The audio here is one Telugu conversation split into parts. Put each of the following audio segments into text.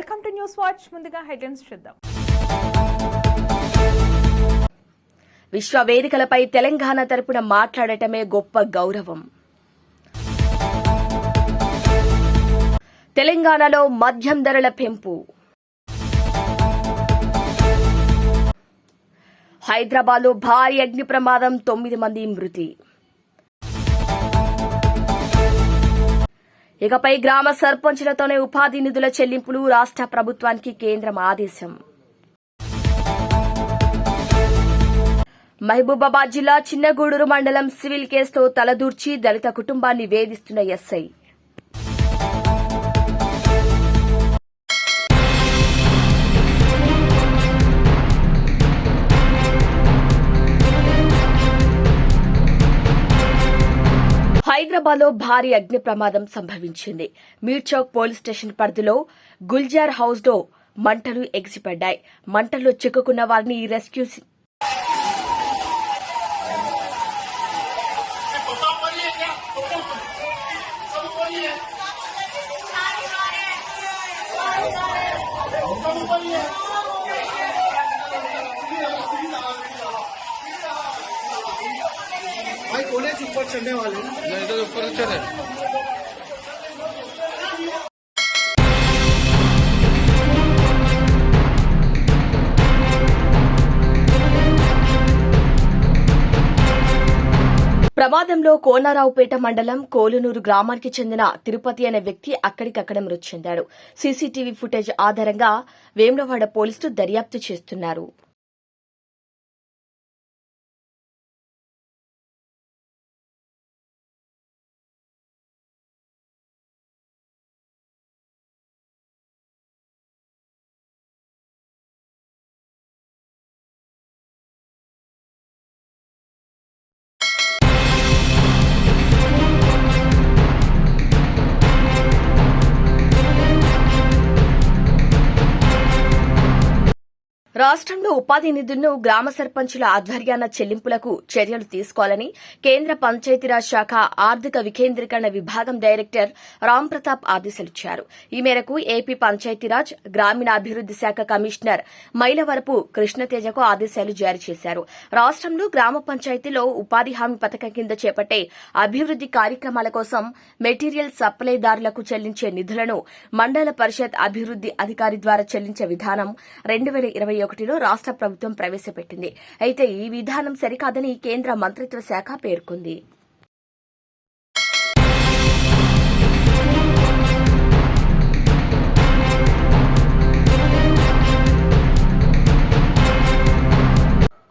Welcome to News Watch. ముందుగా హెడ్లైన్స్ చూద్దాం. విశ్వ వేదికలపై తెలంగాణ తరపున మాట్లాడటమే గొప్ప గౌరవం. తెలంగాణలో మద్యం ధరల పెంపు. హైదరాబాద్లో భారీ అగ్ని ప్రమాదం తొమ్మిది మంది మృతి. ఇకపై గ్రామ సర్పంచులతోనే ఉపాధి నిధుల చెల్లింపులు రాష్ట్ర ప్రభుత్వానికి కేంద్రం ఆదేశం. మహబూబాబాద్ జిల్లా చిన్నగూడూరు మండలం సివిల్ కేసుతో తలదూర్చి దళిత కుటుంబాన్ని వేధిస్తున్న ఎస్ఐ. హైదరాబాద్లో భారీ అగ్ని ప్రమాదం సంభవించింది. మీర్చౌక్ పోలీస్ స్టేషన్ పరిధిలో గుల్జార్ హౌస్లో మంటలు ఎగిసిపడ్డాయి. మంటల్లో చిక్కుకున్న వారిని రెస్క్యూ పెట్టేది ప్రమాదంలో కోనారావుపేట మండలం కోలునూరు గ్రామానికి చెందిన తిరుపతి అనే వ్యక్తి అక్కడికక్కడ మృతి చెందాడు. సీసీటీవీ ఫుటేజ్ ఆధారంగా వేములవాడ పోలీసులు దర్యాప్తు చేస్తున్నారు. రాష్ట్రంలో ఉపాధి నిధులను గ్రామ సర్పంచుల ఆధ్వర్యాన చెల్లింపులకు చర్యలు తీసుకోవాలని కేంద్ర పంచాయతీరాజ్ శాఖ ఆర్థిక వికేంద్రీకరణ విభాగం డైరెక్టర్ రామ్ ప్రతాప్ ఆదేశాలిచ్చారు ఈ మేరకు ఏపీ పంచాయతీరాజ్ గ్రామీణాభివృద్ది శాఖ కమిషనర్ మైలవరపు కృష్ణతేజకు ఆదేశాలు జారీ చేశారు. రాష్ట్రంలో గ్రామ పంచాయతీలో ఉపాధి హామీ పథకం కింద చేపట్టే అభివృద్ది కార్యక్రమాల కోసం మెటీరియల్ సప్లైదారులకు చెల్లించే నిధులను మండల పరిషత్ అభివృద్ది అధికారి ద్వారా చెల్లించే విధానం రెండు వేల ఇరవై ఒకటిలో రాష్ట్ర ప్రభుత్వం ప్రవేశపెట్టింది. అయితే ఈ విధానం సరికాదని కేంద్ర మంత్రిత్వ శాఖ పేర్కొంది.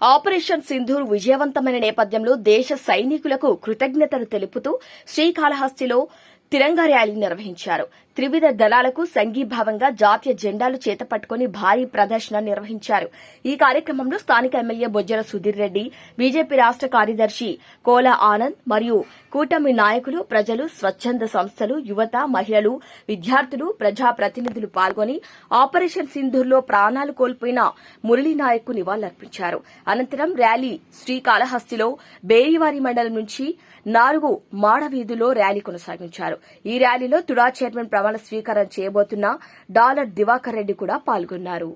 ఆపరేషన్ సింధూర్ విజయవంతమైన నేపథ్యంలో దేశ సైనికులకు కృతజ్ఞతలు తెలుపుతూ శ్రీకాళహస్తిలో తిరంగా ర్యాలీ నిర్వహించారు. త్రివిధ దళాలకు సంఘీభావంగా జాతీయ జెండాలు చేతపట్టుకుని భారీ ప్రదర్శన నిర్వహించారు. ఈ కార్యక్రమంలో స్థానిక ఎమ్మెల్యే బొజ్జల సుధీర్ రెడ్డి బీజేపీ రాష్ట కార్యదర్శి కోల ఆనంద్ మరియు కూటమి నాయకులు ప్రజలు స్వచ్ఛంద సంస్థలు యువత మహిళలు విద్యార్థులు ప్రజాప్రతినిధులు పాల్గొని ఆపరేషన్ సింధూర్లో ప్రాణాలు కోల్పోయిన మురళీ నాయక్కు నివాళులర్పించారు. అనంతరం ర్యాలీ శ్రీకాళహస్తిలో బేరివారి మండలం నుంచి నాలుగు మాడవీధిలో ర్యాలీ కొనసాగించారు. ఈ ర్యాలీలో తుడా చైర్మన్ ప్రమాణ స్వీకారం చేయబోతున్న డాలర్ దివాకర్ రెడ్డి కూడా పాల్గొన్నారు.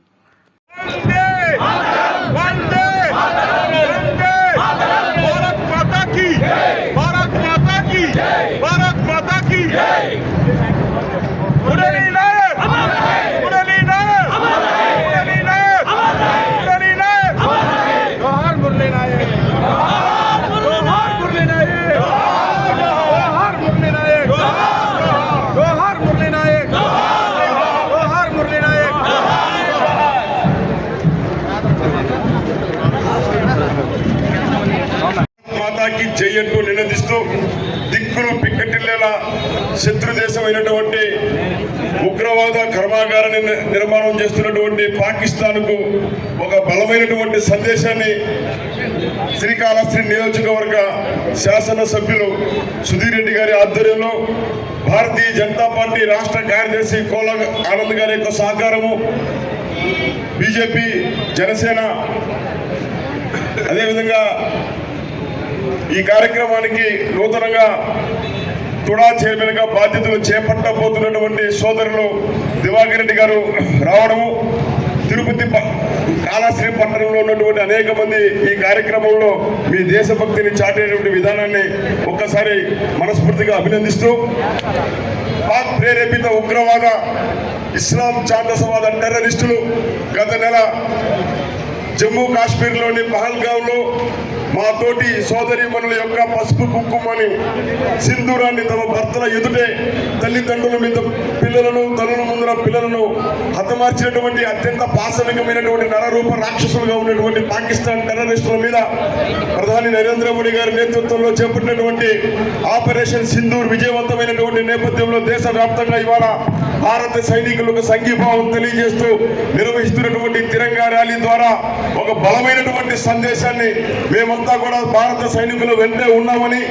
అంటూ దిక్కులు పిక్కటిల్లేలా శత్రు దేశమైనటువంటి ఉగ్రవాద కర్మాగారాన్ని నిర్మాణం చేస్తున్నటువంటి పాకిస్తాన్కు ఒక బలమైనటువంటి సందేశాన్ని శ్రీకాళహస్తి నియోజకవర్గ శాసనసభ్యులు సుధీర్ రెడ్డి గారి ఆధ్వర్యంలో భారతీయ జనతా పార్టీ రాష్ట్ర కార్యదర్శి కోల ఆనంద్ గారి యొక్క సహకారము బీజేపీ జనసేన అదేవిధంగా ఈ కార్యక్రమానికి నూతనంగా తుడా చైర్మన్గా బాధ్యతలు చేపట్టబోతున్నటువంటి సోదరులు దివాకర్ రెడ్డి గారు రావడము తిరుపతి కాళాశ్రీ పట్టణంలో ఉన్నటువంటి అనేక మంది ఈ కార్యక్రమంలో మీ దేశభక్తిని చాటేటువంటి విధానాన్ని ఒక్కసారి మనస్ఫూర్తిగా అభినందిస్తూ పాక్ ప్రేరేపిత ఉగ్రవాద ఇస్లాం చాందసవాద టెర్రరిస్టులు గత నెల జమ్మూ కాశ్మీర్లోని పహల్గాంలో మా తోటి సోదరీమణుల యొక్క పసుపు కుంకుమని సింధూరాన్ని తమ భర్తల ఎదుటే తల్లిదండ్రుల మీద పిల్లలను తల్లుల ముందర పిల్లలను హతమార్చినటువంటి అత్యంత పాశవికమైనటువంటి నరరూప రాక్షసులుగా ఉన్నటువంటి పాకిస్తాన్ టెర్రరిస్టుల మీద ప్రధాని నరేంద్ర మోడీ గారి నేతృత్వంలో చేపట్టినటువంటి ఆపరేషన్ సింధూర్ విజయవంతమైనటువంటి నేపథ్యంలో దేశవ్యాప్తంగా ఇవాళ భారత సైనికులకు సంఘీభావం తెలియజేస్తూ నిర్వహిస్తున్నటువంటి తిరంగా ర్యాలీ ద్వారా ఒక బలమైనటువంటి సందేశాన్ని మేమంతా కూడా భారత సైనికులు వెంటే ఉన్నామని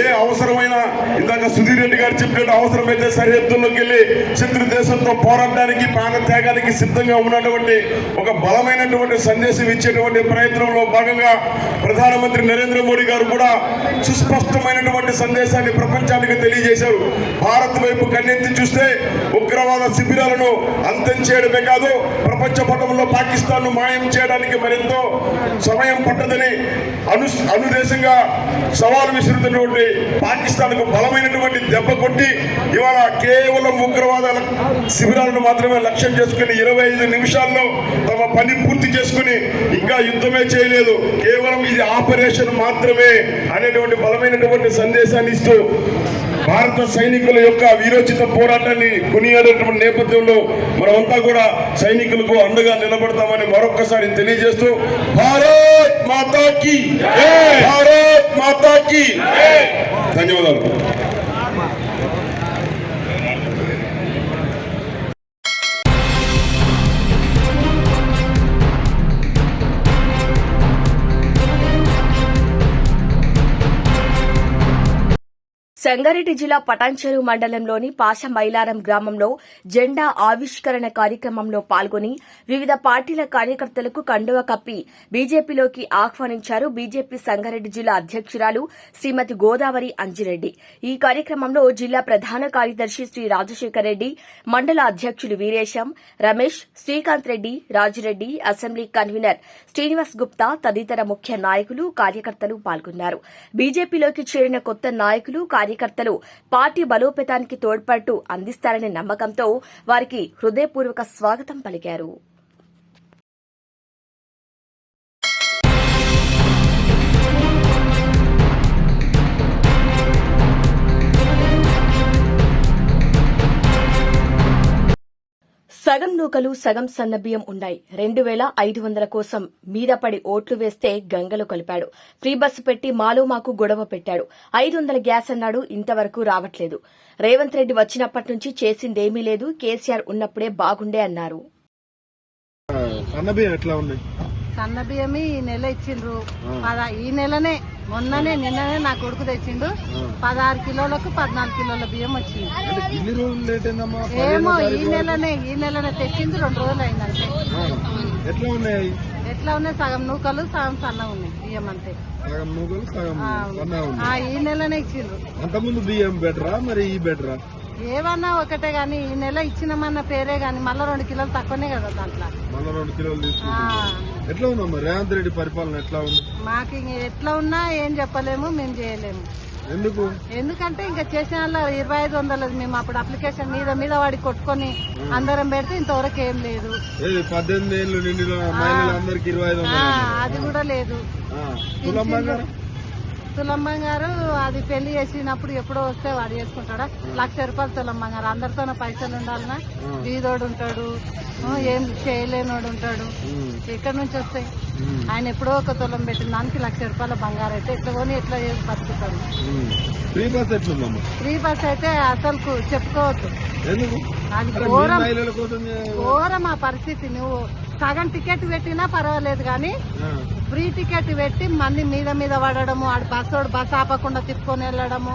ఏ అవసరమైన ఇందాక సుధీర్ రెడ్డి గారు చెప్పినట్టు అవసరమైతే సరిహద్దుల్లోకి వెళ్ళి శత్రు దేశంతో పోరాడడానికి ప్రాణ త్యాగానికి సిద్ధంగా ఉన్నటువంటి ఒక బలమైనటువంటి సందేశం ఇచ్చేటువంటి ప్రయత్నంలో భాగంగా ప్రధానమంత్రి నరేంద్ర మోడీ గారు కూడా సుస్పష్టమైనటువంటి సందేశాన్ని ప్రపంచానికి తెలియజేశారు. భారత్ వైపు కన్నెత్తి చూస్తే ఉగ్రవాద శిబిరాలను అంతం చేయడమే కాదు ప్రపంచ పటంలో పాకిస్తాన్ను మాయం చేయడానికి మరెంతో సమయం పట్టదని అను అనుదేశంగా సవాలు విసురుతున్నటువంటి పాకిస్తాన్కు బలమైనటువంటి దెబ్బ కొట్టి ఇవాళ కేవలం ఉగ్రవాదాల శిబిరాలను మాత్రమే లక్ష్యం చేసుకుని ఇరవై ఐదు నిమిషాల్లో తమ పని పూర్తి చేసుకుని ఇంకా యుద్ధమే చేయలేదు. కేవలం ఇది ఆపరేషన్ మాత్రమే అనేటువంటి బలమైనటువంటి సందేశాన్ని ఇస్తూ భారత సైనికుల యొక్క వీరోచిత పోరాటాన్ని కొనియాడేటువంటి నేపథ్యంలో మనమంతా కూడా సైనికులకు అండగా నిలబడతామని మరొక్కసారి తెలియజేస్తూ భారత్ మాతాకి భారత్ మాతాకి ధన్యవాదాలు. సంగారెడ్డి జిల్లా పటాన్చెరు మండలంలోని పాష మైలారం గ్రామంలో జెండా ఆవిష్కరణ కార్యక్రమంలో పాల్గొని వివిధ పార్టీల కార్యకర్తలకు కండువ కప్పి బీజేపీలోకి ఆహ్వానించారు బీజేపీ సంగారెడ్డి జిల్లా అధ్యక్షురాలు శ్రీమతి గోదావరి అంజిరెడ్డి. ఈ కార్యక్రమంలో జిల్లా ప్రధాన కార్యదర్శి శ్రీ రాజశేఖర్ రెడ్డి మండల అధ్యక్షులు వీరేశం రమేష్ శ్రీకాంత్ రెడ్డి రాజిరెడ్డి అసెంబ్లీ కన్వీనర్ శ్రీనివాస్ గుప్తా తదితర ముఖ్య నాయకులు కార్యకర్తలు పాల్గొన్నారు. బీజేపీలోకి చేరిన కొత్త నాయకులు కార్యకర్తలు పార్టీ బలోపేతానికి తోడ్పాటు అందిస్తారనే నమ్మకంతో వారికి హృదయపూర్వక స్వాగతం పలికారు. సగం నూకలు సగం సన్నబియ్యం ఉన్నాయి. రెండు వేల ఐదు వందల కోసం మీద పడి ఓట్లు వేస్తే గంగలో కలిపాడు. ఫ్రీ బస్సు పెట్టి మాలో మాకు గొడవ పెట్టాడు. ఐదు వందల గ్యాస్ అన్నాడు ఇంతవరకు రావట్లేదు. రేవంత్ రెడ్డి వచ్చినప్పటి నుంచి చేసిందేమీ లేదు కేసీఆర్ ఉన్నప్పుడే బాగుండే అన్నారు. సన్నబియ్యం ఈ నెల ఇచ్చిండ్రు. ఈ నెలనే మొన్ననే నిన్ననే నా కొడుకు తెచ్చిండు. పదహారు కిలోలకు పద్నాలుగు కిలోల బియ్యం వచ్చింది. ఏమో ఈ నెలనే ఈ నెలనే తెచ్చింది రెండు రోజులు అయిందంటే. ఎట్లా ఉన్నాయి? ఎట్లా ఉన్నాయి? సగం నూకలు సగం సన్న ఉన్నాయి బియ్యం అంతే. సగం నూకలు సగం ఈ నెలనే ఇచ్చిండ్రు అంతకుముందు బియ్యం బెటరా? మరి ఈ బెటరా? ఏమన్నా ఒకటే గాని ఈ నెల ఇచ్చినామన్న పేరే గాని మళ్ళీ రెండు కిలోలు తక్కువనే కదా దాంట్లో. మళ్ళా రెండు కిలోలు ఎట్లా ఉందమ్మా రేవంత్ రెడ్డి పరిపాలన ఎట్లా ఉంది? మాకు ఇంక ఎట్లా ఉన్నా ఏం చెప్పలేము మేము చేయలేము. ఎందుకు? ఎందుకంటే ఇంకా చేసిన వాళ్ళ ఇరవై ఐదు వందలది మేము అప్పుడు అప్లికేషన్ మీద మీద వాడి కొట్టుకొని అందరం పెడితే ఇంతవరకు ఏం లేదు. పద్దెనిమిది ఏళ్ళు నిండిన మహిళలందరికి ఇరవై ఐదు వందలు అది కూడా లేదు. ఆ, తులం బంగారం తులం బంగారు అది పెళ్ళి చేసినప్పుడు ఎప్పుడో వస్తే వాడు చేసుకుంటాడా? లక్ష రూపాయలు తులం బంగారు అందరితోనే పైసలు ఉండాలన్నా బీదోడు ఉంటాడు. ఏం చేయలేనోడు ఉంటాడు. ఎక్కడి నుంచి వస్తాయి? ఆయన ఎప్పుడో ఒక తులం పెట్టిన దానికి లక్ష రూపాయల బంగారు అయితే ఎట్లా కొని ఎట్లా చేసి బతుకుతాడు? ఫ్రీ బస్ ఎట్లుందమ్మా? ఫ్రీ బస్ అయితే అసలు చెప్పుకోవద్దు. అది ఘోరం. ఘోరం ఆ పరిస్థితి నువ్వు. సగం టికెట్ పెట్టినా పర్వాలేదు కానీ ఫ్రీ టికెట్ పెట్టి మంది మీద మీద పడడము ఆడు బస్సోడు బస్ ఆపకుండా తిప్పుకొని వెళ్ళడము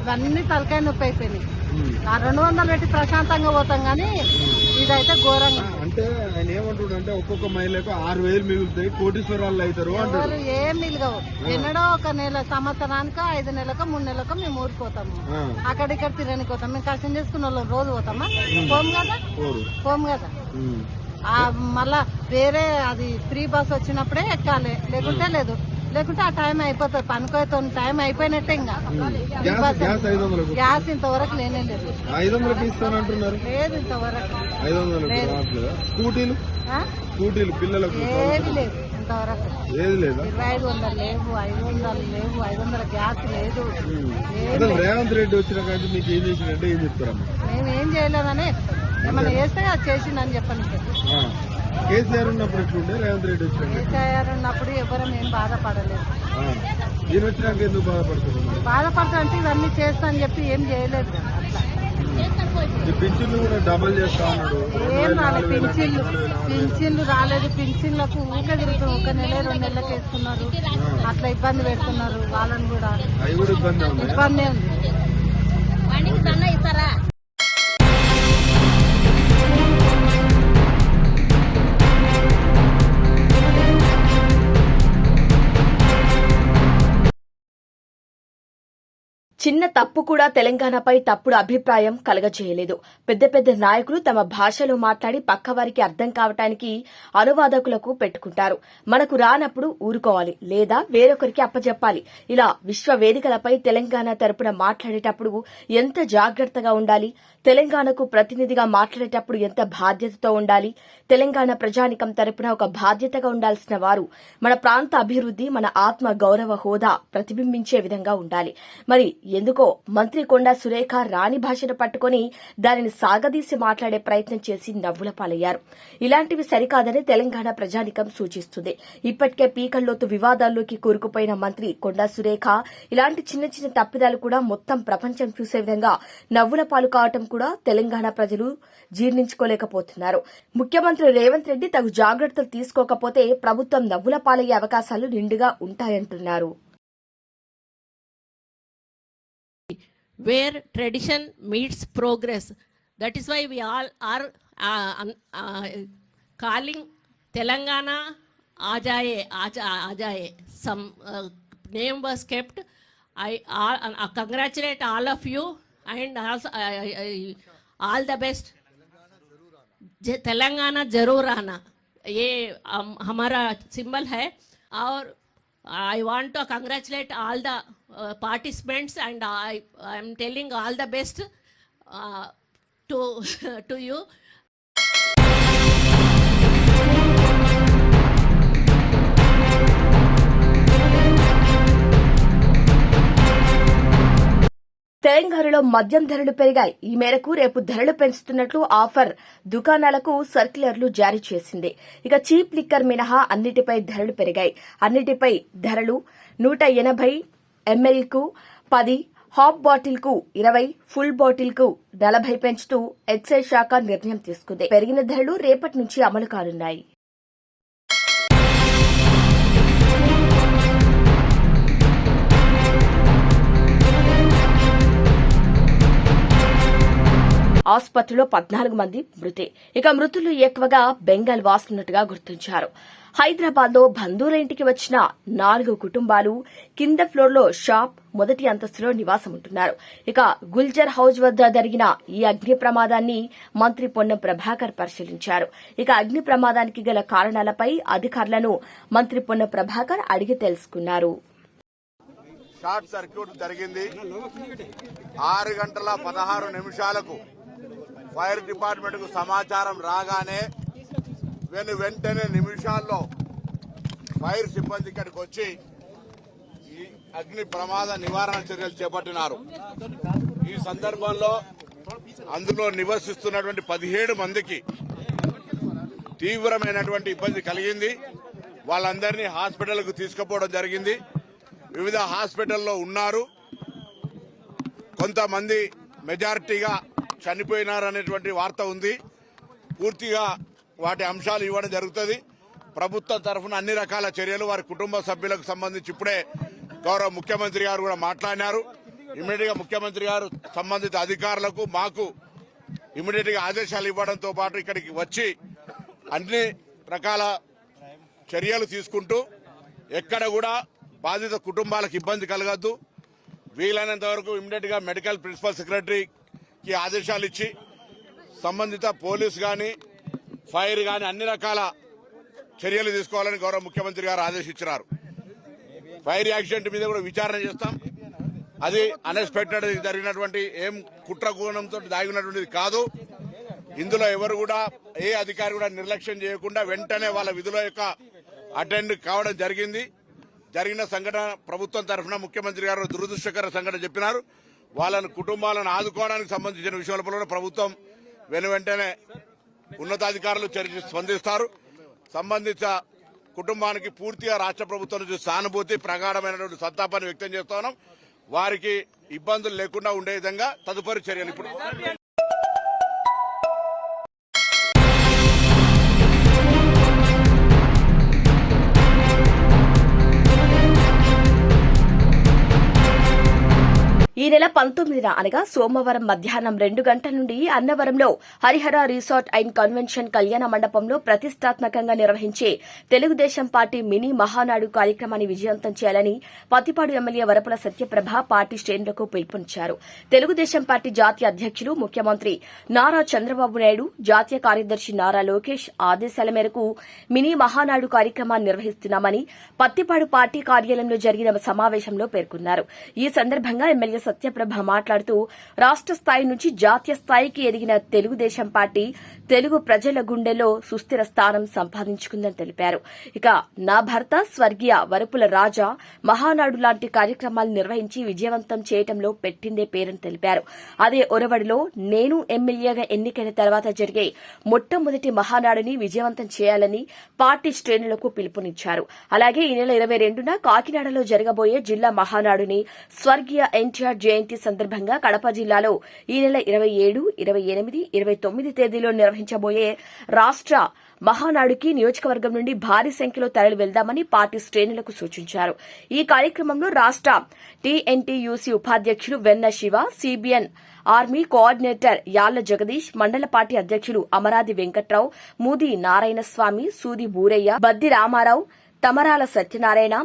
ఇవన్నీ తలకాయ నొప్పి అయిపోయినాయి. ఆ రెండు వందలు పెట్టి ప్రశాంతంగా పోతాం కానీ ఇదైతే ఘోరంగా. అంటే ఆయన ఏమంటాడు అంటే ఒక్కొక్క మహిళకు ఆరు వేలు మిగులుతాయి కోటీశ్వరాలు అవుతారు ఏం మిలగవు ఎన్నడో ఒక నెల సంవత్సరానికి ఐదు నెలలకు మూడు నెలలకు మేము ఊరిపోతాము అక్కడిక్కడ తిరగనికి పోతాం. మేము కష్టం చేసుకున్న వాళ్ళం రోజు పోతామా? పోము కదా? పోము కదా? మళ్ళా వేరే అది ఫ్రీ బస్ వచ్చినప్పుడే ఎక్కాలి. లేకుంటే లేదు. లేకుంటే ఆ టైం అయిపోతుంది. పనుకోతో టైం అయిపోయినట్టే ఇంకా. గ్యాస్ ఇంతవరకు లేనే లేదు. లేదు ఇంతవరకు. స్కూటీలు? పిల్లలకు ఏది లేదు ఇంతవరకు. ఏది లేదా? ఇరవై ఐదు వందలు లేవు ఐదు వందలు లేవు ఐదు వందల గ్యాస్ లేదు. రేవంత్ రెడ్డి వచ్చిన కానీ మీకు ఏం చేసినట్టే ఏం చెప్తారమ్మా? మేము ఏం చేయలేదని ఏమన్నా చేస్తే అది చేసిందని చెప్పని ఆ. కేసీఆర్ ఉన్నప్పుడు ఎట్లుండే? రేవంత్ రెడ్డి వచ్చినాక కేసీఆర్ ఉన్నప్పుడు ఎవరం ఏం బాధపడలేదు. ఆ. ఈయన వచ్చినాక ఎందుకు బాధపడుతున్నారు బాధపడతా అంటే ఇవన్నీ చేస్తా అని చెప్పి ఏం చేయలేదు పింఛన్లు కూడా డబల్ చేస్తా ఉన్నాడు. ఏం రాలేదు పింఛన్లు. పింఛన్లు రాలేదు. పింఛన్లకు ఊకే తిరుగుతాం ఒక నెల రెండు నెలలకు వేస్తున్నారు అట్లా ఇబ్బంది పెడుతున్నారు వాళ్ళని కూడా. ఇబ్బంది ఇబ్బంది ఉంది. చిన్న తప్పు కూడా తెలంగాణపై తప్పుడు అభిప్రాయం కలగచేయలేదు పెద్ద పెద్ద నాయకులు తమ భాషలో మాట్లాడి పక్కవారికి అర్థం కావటానికి అనువాదకులకు పెట్టుకుంటారు. మనకు రానప్పుడు ఊరుకోవాలి లేదా వేరొకరికి అప్పజెప్పాలి. ఇలా విశ్వ వేదికలపై తెలంగాణ తరపున మాట్లాడేటప్పుడు ఎంత జాగ్రత్తగా ఉండాలి? తెలంగాణకు ప్రతినిధిగా మాట్లాడేటప్పుడు ఎంత బాధ్యతతో ఉండాలి? తెలంగాణ ప్రజానికం తరపున ఒక బాధ్యతగా ఉండాల్సిన వారు మన ప్రాంత అభివృద్ధి మన ఆత్మ గౌరవ హోదా ప్రతిబింబించే విధంగా ఉండాలి. మరి ఎందుకో మంత్రి కొండా సురేఖ రాణి భాషను పట్టుకొని దానిని సాగదీసి మాట్లాడే ప్రయత్నం చేసి నవ్వుల పాలయ్యారు. ఇలాంటివి సరికాదని తెలంగాణ ప్రజానికం సూచిస్తుంది. ఇప్పటికే పీకల్లోతు వివాదాల్లోకి కూరుకుపోయిన మంత్రి కొండా సురేఖ ఇలాంటి చిన్న చిన్న తప్పిదాలు కూడా మొత్తం ప్రపంచం చూసే విధంగా నవ్వుల పాలు కావటం కూడా తెలంగాణ ప్రజలు జీర్ణించుకోలేకపోతున్నారు. ముఖ్యమంత్రి రేవంత్ రెడ్డి తగు జాగ్రత్తలు తీసుకోకపోతే ప్రభుత్వం నవ్వుల పాలయ్యే అవకాశాలు నిండుగా ఉంటాయంటున్నారు. Where tradition meets progress. That is why we all are uh, um, uh, calling Telangana Ajaye, Aja, Ajaye. Some uh, name was kept. I uh, uh, congratulate all of you and also I- I- all the best. Telangana ज़रूर आना ये हमारा सिंबल है और I want to congratulate all the uh, participants and I am telling all the best uh, to to you. తెలంగాణలో మద్యం ధరలు పెరిగాయి. ఈ మేరకు రేపు ధరలు పెంచుతున్నట్లు ఆఫర్ దుకాణాలకు సర్క్యులర్లు జారీ చేసింది. ఇక చీప్ లిక్కర్ మినహా అన్నిటిపై ధరలు పెరిగాయి. అన్నిటిపై ధరలు నూట ఎనభై ఎంఎల్కు పది హాఫ్ బాటిల్కు ఇరవై ఫుల్ బాటిల్కు నలభై పెంచుతూ ఎక్సైజ్ శాఖ నిర్ణయం తీసుకుంది. పెరిగిన ధరలు రేపటి నుంచి అమలు కానున్నాయి. ఆసుపత్రిలో పద్నాలుగు మంది మృతి. ఇక మృతులు ఎక్కువగా బెంగాల్ వాసులున్నట్టుగా గుర్తించారు. హైదరాబాద్లో బంధువుల ఇంటికి వచ్చిన నాలుగు కుటుంబాలు కింద ఫ్లోర్లో షాప్ మొదటి అంతస్తులో నివాసం ఉంటున్నారు ఇక గుల్జర్ హౌజ్ వద్ద జరిగిన ఈ అగ్ని ప్రమాదాన్ని మంత్రి పొన్నం ప్రభాకర్ పరిశీలించారు. ఇక అగ్ని ప్రమాదానికి గల కారణాలపై అధికారులను మంత్రి పొన్నం ప్రభాకర్ అడిగి తెలుసుకున్నారు. షార్ట్ సర్క్యూట్ జరిగింది. ఆరు గంటల పదహారు నిమిషాలకు ఫైర్ డిపార్ట్మెంట్కు సమాచారం రాగానే వెను వెంటనే నిమిషాల్లో ఫైర్ సిబ్బంది ఇక్కడికి వచ్చి ఈ అగ్ని ప్రమాద నివారణ చర్యలు చేపట్టినారు. ఈ సందర్భంలో అందులో నివసిస్తున్నటువంటి పదిహేడు మందికి తీవ్రమైనటువంటి ఇబ్బంది కలిగింది. వాళ్ళందరినీ హాస్పిటల్కు తీసుకుపోవడం జరిగింది. వివిధ హాస్పిటల్లో ఉన్నారు. కొంతమంది మెజారిటీగా చనిపోయినారనేటువంటి వార్త ఉంది. పూర్తిగా వాటి అంశాలు ఇవ్వడం జరుగుతుంది. ప్రభుత్వం తరఫున అన్ని రకాల చర్యలు వారి కుటుంబ సభ్యులకు సంబంధించి ఇప్పుడే గౌరవ ముఖ్యమంత్రి గారు కూడా మాట్లాడినారు. ఇమ్మీడియట్గా ముఖ్యమంత్రి గారు సంబంధిత అధికారులకు మాకు ఇమీడియట్గా ఆదేశాలు ఇవ్వడంతో పాటు ఇక్కడికి వచ్చి అన్ని రకాల చర్యలు తీసుకుంటూ ఎక్కడ కూడా బాధిత కుటుంబాలకు ఇబ్బంది కలగద్దు. వీలైనంత వరకు ఇమీడియట్గా మెడికల్ ప్రిన్సిపల్ కి ఆదేశాలు ఇచ్చి సంబంధిత పోలీస్ గాని ఫైర్ గాని అన్ని రకాల చర్యలు తీసుకోవాలని గౌరవ ముఖ్యమంత్రి గారు ఆదేశించినారు. ఫైర్ యాక్సిడెంట్ మీద కూడా విచారణ చేస్తాం. అది అన్ఎక్స్పెక్టెడ్ జరిగినటువంటి ఏం కుట్ర కోణంతో దాగినటువంటిది కాదు. ఇందులో ఎవరు కూడా ఏ అధికారి కూడా నిర్లక్ష్యం చేయకుండా వెంటనే వాళ్ళ విధుల యొక్క అటెండ్ కావడం జరిగింది. జరిగిన సంఘటన ప్రభుత్వం తరఫున ముఖ్యమంత్రి గారు దురదృష్టకర సంఘటన చెప్పినారు. వాళ్ళని కుటుంబాలను ఆదుకోవడానికి సంబంధించిన విషయాల కూడా ప్రభుత్వం వెను వెంటనే ఉన్నతాధికారులు చర్య స్పందిస్తారు. సంబంధిత కుటుంబానికి పూర్తిగా రాష్ట్ర ప్రభుత్వం నుంచి సానుభూతి ప్రగాఢమైనటువంటి సంతాపాన్ని వ్యక్తం చేస్తున్నాం వారికి ఇబ్బందులు లేకుండా ఉండే విధంగా తదుపరి చర్యలు ఇప్పుడు ఈ నెల పంతొమ్మిదిన అనగా సోమవారం మధ్యాహ్నం రెండు గంటల నుండి అన్నవరంలో హరిహర రిసార్ట్ అండ్ కన్వెన్షన్ కళ్యాణ మండపంలో ప్రతిష్టాత్మకంగా నిర్వహించే తెలుగుదేశం పార్టీ మినీ మహానాడు కార్యక్రమాన్ని విజయవంతం చేయాలని పత్తిపాడు ఎమ్మెల్యే వరపుల సత్యప్రభ పార్టీ శ్రేణులకు పిలుపునిచ్చారు. తెలుగుదేశం పార్టీ జాతీయ అధ్యక్షులు ముఖ్యమంత్రి నారా చంద్రబాబు నాయుడు జాతీయ కార్యదర్శి నారా లోకేష్ ఆదేశాల మేరకు మినీ మహానాడు కార్యక్రమాన్ని నిర్వహిస్తున్నామని పత్తిపాడు పార్టీ కార్యాలయంలో జరిగిన సమావేశంలో పేర్కొన్నారు. ఈ సందర్భంగా ఎమ్మెల్యే సత్యప్రభ మాట్లాడుతూ రాష్ట్ర స్థాయి నుంచి జాతీయ స్థాయికి ఎదిగిన తెలుగుదేశం పార్టీ తెలుగు ప్రజల గుండెలో సుస్థిర స్థానం సంపాదించుకుందని తెలిపారు. ఇక నా భర్త స్వర్గీయ వరపుల రాజా మహానాడు లాంటి కార్యక్రమాలు నిర్వహించి విజయవంతం చేయటంలో పెట్టిందే పేరని తెలిపారు. అదే ఒరవడిలో నేను ఎమ్మెల్యేగా ఎన్నికైన తర్వాత జరిగే మొట్టమొదటి మహానాడుని విజయవంతం చేయాలని పార్టీ శ్రేణులకు పిలుపునిచ్చారు. అలాగే ఈ నెల ఇరవై రెండున కాకినాడలో జరగబోయే జిల్లా మహానాడుని స్వర్గీయ ఎన్టీఆర్ జయంతి సందర్భంగా కడప జిల్లాలో ఈ నెల ఇరవై ఏడు ఇరవై ఎనిమిది ఇరవై తొమ్మిది తేదీలో నిర్వహించబోయే రాష్ట్ర మహానాడుకి నియోజకవర్గం నుండి భారీ సంఖ్యలో తరలి వెళ్దామని పార్టీ శ్రేణులకు సూచించారు. ఈ కార్యక్రమంలో రాష్ట టీఎన్టీయూసీ ఉపాధ్యక్షులు Venna Shiva CBN army coordinator Yalla Jagadish మండల పార్టీ అధ్యక్షులు అమరాది వెంకట్రావు మూది నారాయణస్వామి సూది బూరయ్య బద్ది రామారావు తమరాల సత్యనారాయణ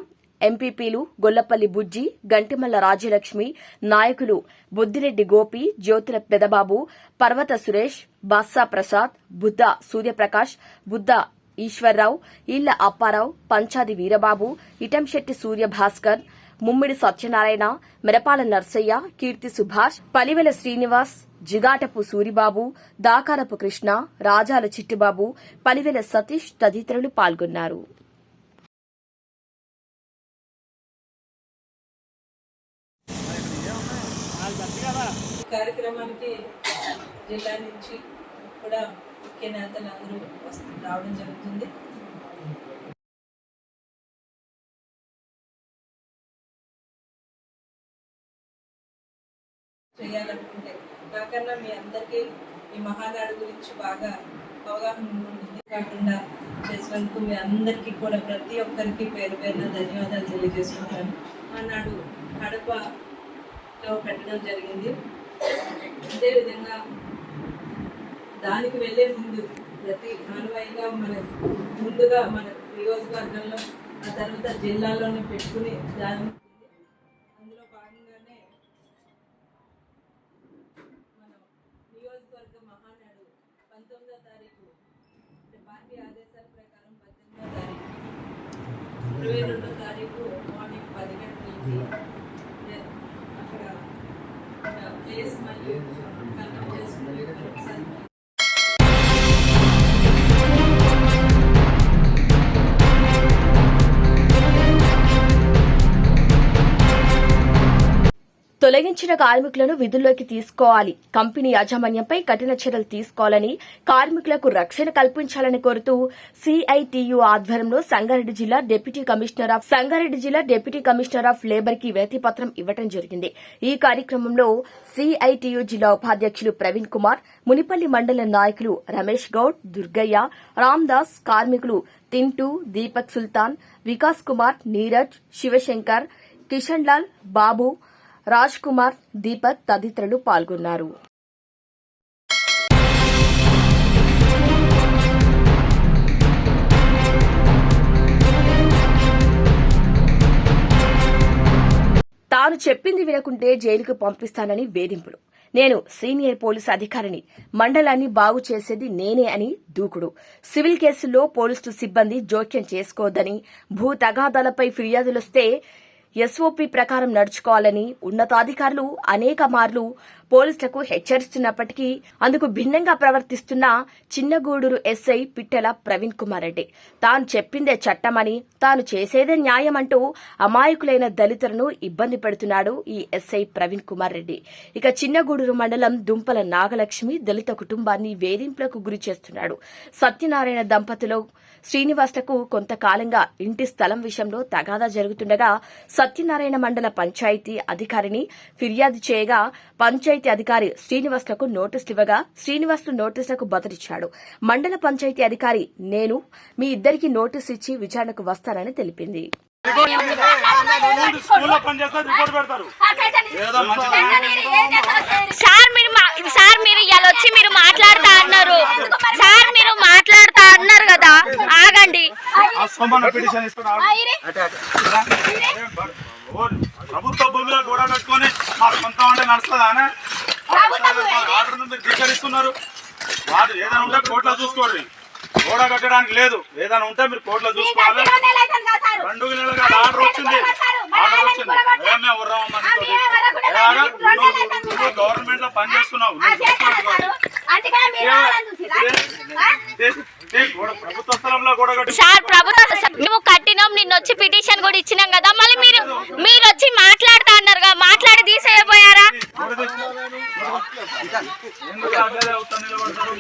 ఎంపీపీలు గొల్లపల్లి బుజ్జి గంటిమల్ల రాజ్యలక్ష్మి నాయకులు బుద్దిరెడ్డి గోపి జ్యోతుల పెదబాబు పర్వత సురేష్ బాస్సా ప్రసాద్ బుద్ద సూర్యప్రకాష్ బుద్ద ఈశ్వర్రావు ఇళ్ళ అప్పారావు పంచాది వీరబాబు ఇటంశెట్టి సూర్యభాస్కర్ ముమ్మిడి సత్యనారాయణ మిరపాల నర్సయ్య కీర్తి సుభాష్ పలివెల శ్రీనివాస్ జిగాటపు సూరిబాబు దాకారపు కృష్ణ రాజాల చిట్టిబాబు పలివెల సతీష్ తదితరులు పాల్గొన్నారు ఈ కార్యక్రమానికి జిల్లా నుంచి కూడా ముఖ్య నేతలు అందరూ వస్తు రావడం జరుగుతుంది. చేయాలనుకుంటే నాకన్నా మీ అందరికీ ఈ మహానాడు గురించి బాగా అవగాహన ఉంటుంది కాకుండా చేసినందుకు మీ అందరికీ కూడా ప్రతి ఒక్కరికి పేరు పేరున ధన్యవాదాలు తెలియజేసుకుంటాను. ఆనాడు కడపలో పెట్టడం జరిగింది. అదేవిధంగా దానికి వెళ్ళే ముందు ప్రతి అనువైగా మన ముందుగా మన నియోజకవర్గంలో ఆ తర్వాత జిల్లాలోనే పెట్టుకుని దాని అందులో భాగంగానే మనం నియోజకవర్గ మహానాడు పంతొమ్మిదో తారీఖు పార్టీ ఆదేశాల ప్రకారం పద్దెనిమిదో తారీఖు. ఇరవై రెండో తొలగించిన కార్మికులను విధుల్లోకి తీసుకోవాలి. కంపెనీ యాజమాన్యంపై కఠిన చర్యలు తీసుకోవాలని కార్మికులకు రక్షణ కల్పించాలని కోరుతూ సిఐటియు ఆధ్వర్యంలో సంగారెడ్డి జిల్లా డిప్యూటీ కమిషనర్ ఆఫ్ సంగారెడ్డి జిల్లా డిప్యూటీ కమిషనర్ ఆఫ్ లేబర్కి వేతిపత్రం ఇవ్వడం జరిగింది. ఈ కార్యక్రమంలో సిఐటియు జిల్లా ఉపాధ్యక్షులు ప్రవీణ్ కుమార్ మునిపల్లి మండల నాయకులు రమేష్ గౌడ్ దుర్గయ్య రామ్దాస్ కార్మికులు తింటూ దీపక్ సుల్తాన్ వికాస్ కుమార్ నీరజ్ శివశంకర్ కిషన్ లాల్ బాబు రాజ్ కుమార్ దీపక్ తదితరులు పాల్గొన్నారు. తాను చెప్పింది వినకుంటే జైలుకు పంపిస్తానని వేధింపులు. నేను సీనియర్ పోలీసు అధికారిని. మండలాన్ని బాగు చేసేది నేనే అని దూకుడు. సివిల్ కేసుల్లో పోలీసు సిబ్బంది జోక్యం చేసుకోవద్దని భూ తగాదాలపై ఫిర్యాదులొస్తే ఎస్ఓపి ప్రకారం నడుచుకోవాలని ఉన్నతాధికారులు అనేక మార్లు పోలీసులకు హెచ్చరిస్తున్నప్పటికీ అందుకు భిన్నంగా ప్రవర్తిస్తున్న చిన్నగూడూరు ఎస్ఐ పిట్టెల ప్రవీణ్ కుమార్ రెడ్డి. తాను చెప్పిందే చట్టమని తాను చేసేదే న్యాయమంటూ అమాయకులైన దళితులను ఇబ్బంది పెడుతున్నాడు ఈ ఎస్ఐ ప్రవీణ్ కుమార్ రెడ్డి. ఇక చిన్నగూడూరు మండలం దుంపల నాగలక్ష్మి దళిత కుటుంబాన్ని వేధింపులకు గురి చేస్తున్నాడు సత్యనారాయణ దంపతులు శ్రీనివాస్లకు కొంతకాలంగా ఇంటి స్థలం విషయంలో తగాదా జరుగుతుండగా సత్యనారాయణ మండల పంచాయతీ అధికారిని ఫిర్యాదు చేయగా పంచాయతీ అధికారి శ్రీనివాస్లకు నోటీసులు ఇవ్వగా శ్రీనివాస్లు నోటీసులకు బదులిచ్చాడు. మండల పంచాయతీ అధికారి నేను మీ ఇద్దరికి నోటీసు ఇచ్చి విచారణకు వస్తానని తెలిపింది. స్కూల్లో పనిచేస్తారు రిపోర్ట్ పెడతారు. ఏదో సార్ మీరు సార్ మీరు ఇవాళ వచ్చి మీరు మాట్లాడుతా అన్నారు. సార్ మీరు మాట్లాడుతా అన్నారు కదా. ఆగండి. ప్రభుత్వ భూమిలో గోడ కట్టుకొని మా సొంత అంటే నడుస్తుందా ధిక్కరిస్తున్నారు వాడు ఏదైనా ఉంటే కోర్టులో చూసుకోరు గోడ కట్టడానికి లేదు. ఏదైనా ఉంటే మీరు కోర్టులో చూసుకోవాలి. రెండు నెలలుగా ఆర్డర్ వచ్చింది ఆర్డర్ వచ్చింది ఏమే నువ్వు గవర్నమెంట్లో పని చేస్తున్నావు నువ్వు చూసుకోవాలి కాదు. ఏ గోడ ప్రభుత్వ స్థలంలో ప్రభుత్వ మేము కట్టినాం నిన్న వచ్చి పిటిషన్ కూడా ఇచ్చినాం కదా మళ్ళీ మీరు మీరు వచ్చి మాట్లాడుతా అన్నారు కదా మాట్లాడి తీసేయపోయారా గోడ తెచ్చి- ఎందుకు అడ్డలే అవుతా నిలబడతారు?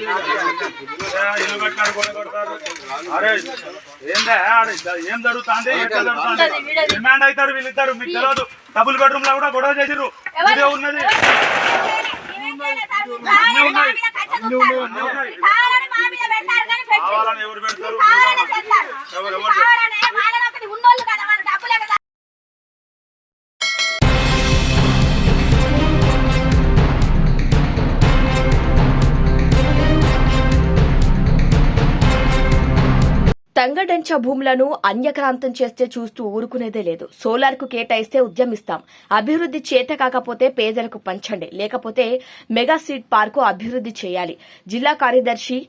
ఏ, ఇల్లు కట్టినాడు గోడ కడతారు. అరే ఏందే ఆడ ఏం జరుగుతుంది? డిమాండ్ అవుతారు వీళ్ళిద్దరు మీకు తెలియదు డబుల్ బెడ్రూమ్లో కూడా గొడవ చేసిర్రు. ఇదే ఉన్నది. కావాలని ఎవరు పెడతారు? ఎవరు ఎవరు పెడతారు? తంగడంచ భూములను అన్యక్రాంతం చేస్తే చూస్తూ ఊరుకునేదే లేదు. సోలార్కు కేటాయిస్తే ఉద్యమిస్తాం. అభివృద్ధి చేత కాకపోతే పేదలకు పంచండి. లేకపోతే మెగా సీడ్ పార్కు అభివృద్ధి చేయాలి. జిల్లా కార్యదర్శి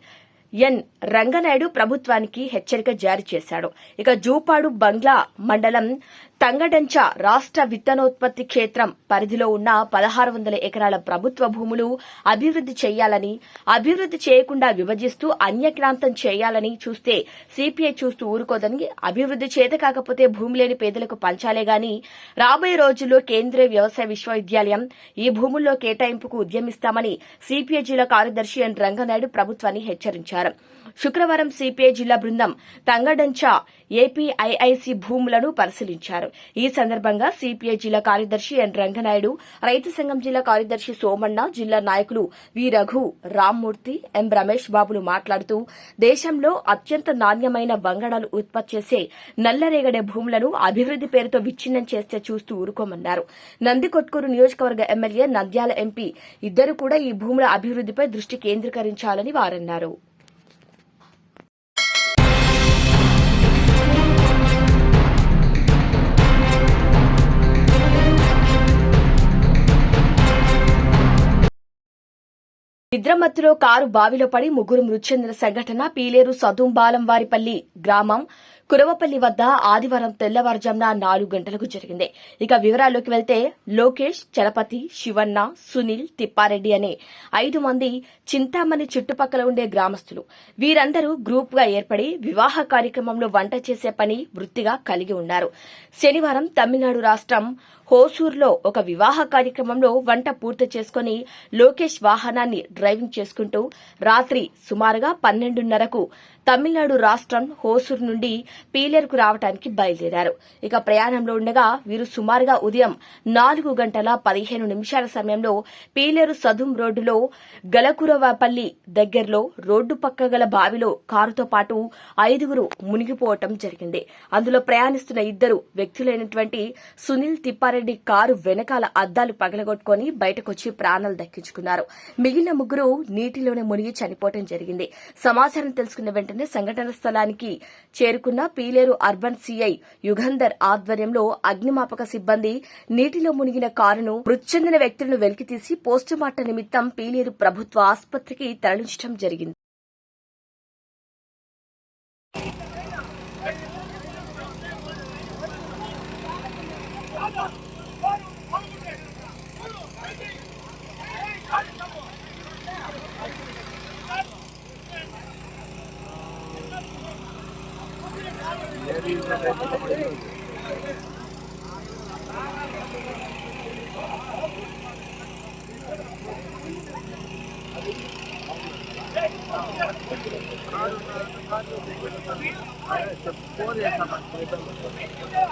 ఎన్. రంగనాయుడు ప్రభుత్వానికి హెచ్చరిక జారీ చేశాడు. ఇక జూపాడు బంగ్లా మండలం తంగడంచ రాష్ట్ర విత్తనోత్పత్తి క్షేత్రం పరిధిలో ఉన్న పదహారు వందల ఎకరాల ప్రభుత్వ భూములు అభివృద్ధి చేయాలని అభివృద్ధి చేయకుండా విభజిస్తూ అన్యక్రాంతం చేయాలని చూస్తే సిపిఐ చూస్తూ ఊరుకోదని అభివృద్ధి చేత కాకపోతే భూమి లేని పేదలకు పంచాలే గాని రాబోయే రోజుల్లో కేంద్రీయ వ్యవసాయ విశ్వవిద్యాలయం ఈ భూముల్లో కేటాయింపుకు ఉద్యమిస్తామని సిపిఐ జిల్లా కార్యదర్శి ఎన్ రంగనాయుడు ప్రభుత్వాన్ని హెచ్చరించారు. శుక్రవారం సిపిఐ జిల్లా బృందం తంగడంచ ఏపీఐఐసి భూములను పరిశీలించారు. ఈ సందర్భంగా సిపిఐ జిల్లా కార్యదర్శి ఎన్ రంగనాయుడు రైతు సంఘం జిల్లా కార్యదర్శి సోమన్న జిల్లా నాయకులు వి రఘు రామ్మూర్తి ఎం రమేష్ బాబులు మాట్లాడుతూ దేశంలో అత్యంత నాణ్యమైన వంగడాలు ఉత్పత్తి చేసే నల్లరేగడే భూములను అభివృద్ది పేరుతో విచ్ఛిన్నం చేస్తే చూస్తూ ఊరుకోమన్నారు. నందికొట్కూరు నియోజకవర్గ ఎమ్మెల్యే నంద్యాల ఎంపీ ఇద్దరు కూడా ఈ భూముల అభివృద్దిపై దృష్టి కేంద్రీకరించాలని వారన్నారు. నిద్రమత్తులో కారు బావిలో పడి ముగ్గురు మృతి చెందిన సంఘటన పీలేరు సదుంబాలంవారిపల్లి గ్రామం కురవపల్లి వద్ద ఆదివారం తెల్లవారుజామున నాలుగు గంటలకు జరిగింది. ఇక వివరాల్లోకి వెళ్తే లోకేష్ చలపతి శివన్న సునీల్ తిప్పారెడ్డి అనే ఐదు మంది చింతామణి చుట్టుపక్కల ఉండే గ్రామస్తులు. వీరందరూ గ్రూప్గా ఏర్పడి వివాహ కార్యక్రమంలో వంట చేసే పని వృత్తిగా కలిగి ఉన్నారు. శనివారం తమిళనాడు రాష్ట్రం హోసూర్లో ఒక వివాహ కార్యక్రమంలో వంట పూర్తి చేసుకుని లోకేష్ వాహనాన్ని డ్రైవింగ్ చేసుకుంటూ రాత్రి సుమారుగా పన్నెండున్నరకు తమిళనాడు రాష్ట్రం హోసూర్ నుండి పీలేరుకు రావడానికి బయలుదేరారు. ఇక ప్రయాణంలో ఉండగా వీరు సుమారుగా ఉదయం నాలుగు గంటల పదిహేను నిమిషాల సమయంలో పీలేరు సదుం రోడ్డులో గలకురవపల్లి దగ్గరలో రోడ్డు పక్క గల బావిలో కారుతో పాటు ఐదుగురు మునిగిపోవటం జరిగింది. అందులో ప్రయాణిస్తున్న ఇద్దరు వ్యక్తులైనటువంటి సునీల్ తిప్పారెడ్డి కారు వెనకాల అద్దాలు పగలగొట్టుకుని బయటకొచ్చి ప్రాణాలు దక్కించుకున్నారు. మిగిలిన ముగ్గురు నీటిలోనే మునిగి చనిపోవటం జరిగింది. సమాచారం తెలుసుకున్న వెంటనే వెంటనే సంఘటన స్థలానికి చేరుకున్న పీలేరు అర్బన్ సీఐ యుగంధర్ ఆధ్వర్యంలో అగ్నిమాపక సిబ్బంది నీటిలో మునిగిన కారును మృతి చెందిన వ్యక్తులను వెలికితీసి పోస్టుమార్టం నిమిత్తం పీలేరు ప్రభుత్వ ఆసుపత్రికి తరలించడం జరిగింది. Thank you.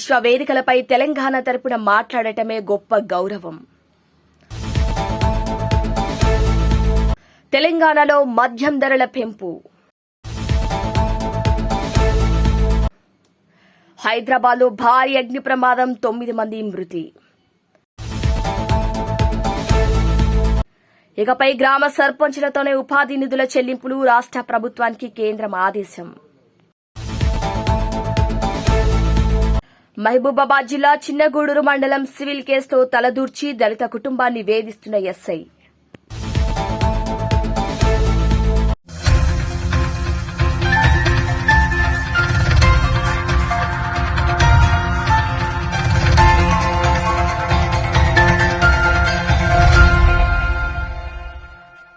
విశ్వ వేదికలపై తెలంగాణ తరపున మాట్లాడటమే గొప్ప గౌరవం. తెలంగాణలో మద్యం ధరల పెంపు. హైదరాబాద్లో భారీ అగ్ని ప్రమాదం తొమ్మిది మంది మృతి. ఇకపై గ్రామ సర్పంచులతోనే ఉపాధి నిధుల చెల్లింపులు రాష్ట్ర ప్రభుత్వానికి కేంద్రం ఆదేశం. మహబూబాబాద్ జిల్లా చిన్నగూడూరు మండలం సివిల్ కేసులో తలదూర్చి దళిత కుటుంబాన్ని వేధిస్తున్న ఎస్ఐ.